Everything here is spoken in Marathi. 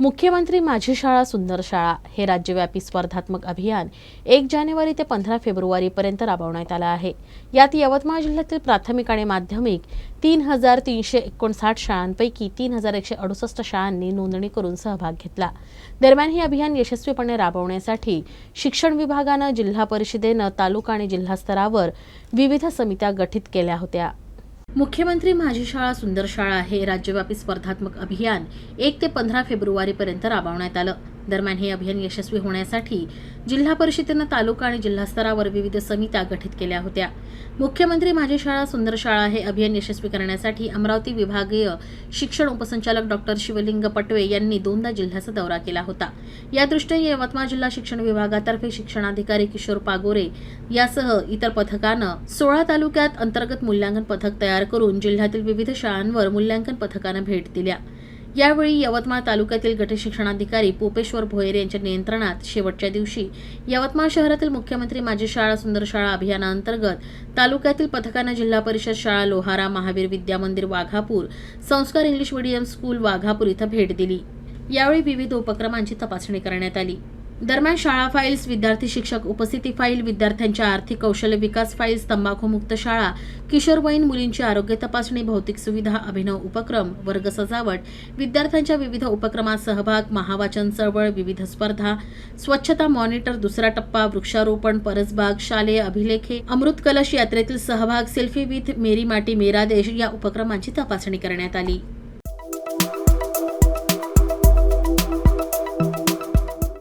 मुख्यमंत्री माझी शाळा सुंदर शाळा हे राज्यव्यापी स्पर्धात्मक अभियान एक जानेवारी ते पंधरा फेब्रुवारीपर्यंत राबवण्यात आलं आहे. यात यवतमाळ जिल्ह्यातील प्राथमिक आणि माध्यमिक तीन हजार तीनशे एकोणसाठ शाळांपैकी तीन हजार एकशे अडुसष्ट शाळांनी नोंदणी करून सहभाग घेतला. दरम्यान हे अभियान यशस्वीपणे राबवण्यासाठी शिक्षण विभागानं जिल्हा परिषदेनं तालुका आणि जिल्हा स्तरावर विविध समित्या गठीत केल्या होत्या. मुख्यमंत्री माझी शाळा सुंदर शाळा हे राज्यव्यापी स्पर्धात्मक अभियान एक ते पंधरा फेब्रुवारीपर्यंत राबवण्यात आलं. दरम्यान हे अभियान यशस्वी होण्यासाठी जिल्हा परिषदेनं तालुका आणि जिल्हा स्तरावर विविध समित्या गठीत केल्या होत्या. मुख्यमंत्री माझी शाळा सुंदर शाळा हे अभियान यशस्वी करण्यासाठी अमरावती विभागीय शिक्षण उपसंचालक डॉक्टर शिवलिंग पटवे यांनी दोनदा जिल्ह्याचा दौरा केला होता. या दृष्टीने यवतमाळ जिल्हा शिक्षण विभागातर्फे शिक्षणाधिकारी किशोर पागोरे यासह इतर पथकानं सोळा तालुक्यात अंतर्गत मूल्यांकन पथक तयार करून जिल्ह्यातील विविध शाळांवर मूल्यांकन पथकानं भेट दिल्या. यावेळी यवतमाळ तालुक्यातील गटशिक्षणाधिकारी पोपेश्वर भोयर यांच्या नियंत्रणात शेवटच्या दिवशी यवतमाळ शहरातील मुख्यमंत्री माझी शाळा सुंदर शाळा अभियानाअंतर्गत तालुक्यातील पथकानं जिल्हा परिषद शाळा लोहारा महावीर विद्या मंदिर वाघापूर संस्कार इंग्लिश मीडियम स्कूल वाघापूर इथं भेट दिली. यावेळी विविध उपक्रमांची तपासणी करण्यात आली. दरम्यान शाळा फाईल्स विद्यार्थी शिक्षक उपस्थिती फाईल विद्यार्थ्यांच्या आर्थिक कौशल्य विकास फाईल्स तंबाखूमुक्त शाळा किशोरवयीन मुलींची आरोग्य तपासणी भौतिक सुविधा अभिनव उपक्रम वर्ग सजावट विद्यार्थ्यांच्या विविध उपक्रमात सहभाग महावाचन चळवळ विविध स्पर्धा स्वच्छता मॉनिटर दुसरा टप्पा वृक्षारोपण परसबाग शालेय अभिलेखे अमृत कलश यात्रेतील सहभाग सेल्फी विथ मेरी माटी मेरा देश या उपक्रमांची तपासणी करण्यात आली.